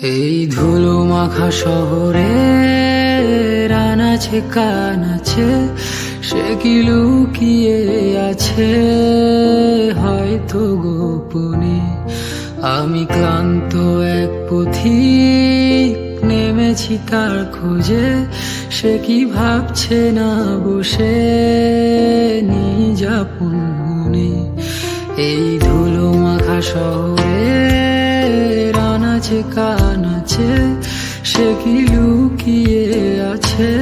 এই ধুলো মাখা শহরে রান আছে, কান আছে, সে কি লুকিয়ে আছে? হয়তো গোপনে আমি ক্লান্ত এক পথিক, নেমেছি তার খোঁজে, সে কি ভাবছে না বসে? নিজাপন এই ধুলো মাখা শহরে আছে কান আছে, সে কি লুকিয়ে আছে?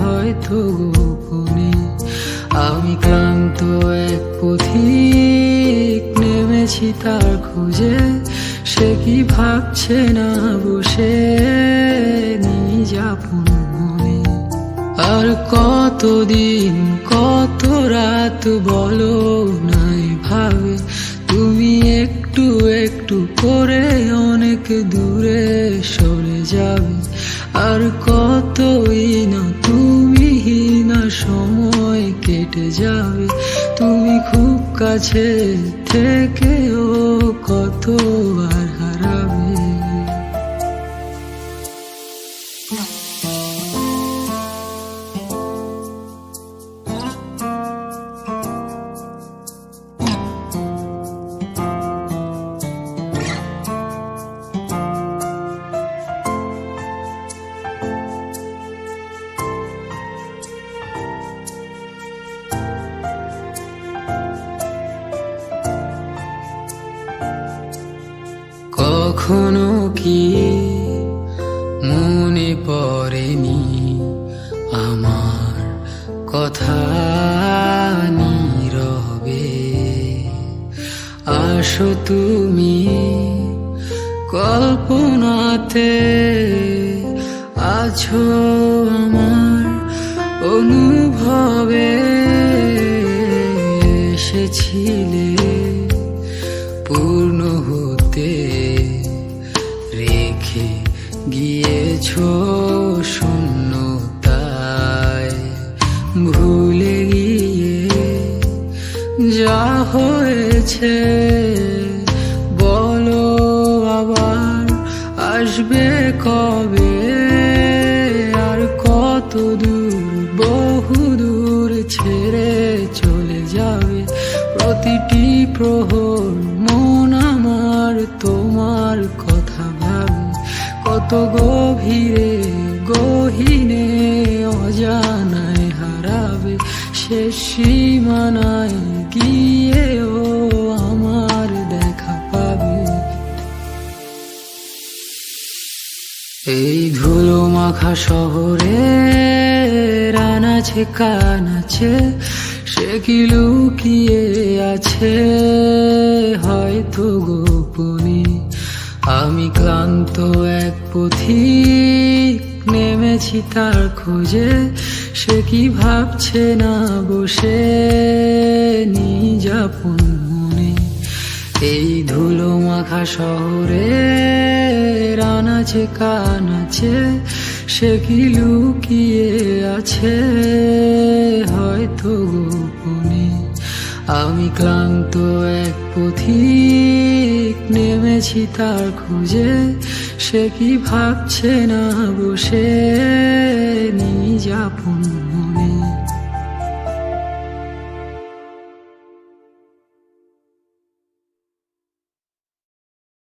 হয়তো গোপনে আমি ক্লান্ত এক পথিক নেমেছি তার খোঁজে, সে কি ভাবছে না বসে নিজাপন মনে? আর কতদিন, কত রাত বলো নাই ভাবে, তুমি একটু একটু করে অনেক দূরে সরে যাবে। আর কতই না তুমি না সময় কেটে যাবে। তুমি খুব কাছে থেকেও কত হারাবে কখনো কি মনে পড়েনি আমার কথা নীরবে? আসো তুমি কল্পনাতে, আছো আমার অনুভবে। এসেছিলে পূর্ণ হতে হয়েছে। বলো আবার আসবে কবে? আর কত দূর, বহু দূর ছেড়ে চলে যাবে প্রতিটি প্রহর। মন আমার তোমার কথা ভাবে। কত গভীরে শেষ সীমানায় গিয়েও আমার দেখা পাবে। এই ধুলো মাখা শহরে কান আছে, সে কি লুকিয়ে আছে? হয়তো গোপনে আমি ক্লান্ত এক পথিক, নেমেছি তার খোঁজে সে কি ভাবছে না বসে নিজাপন মনে? এই ধুলো মাখা শহরে কান আছে, সে কি লুকিয়ে আছে হয়তো গোপনে? আমি ক্লান্ত এক পথিক নেমেছি তার খুঁজে সে কি ভাবছে না বসে? নিজাপন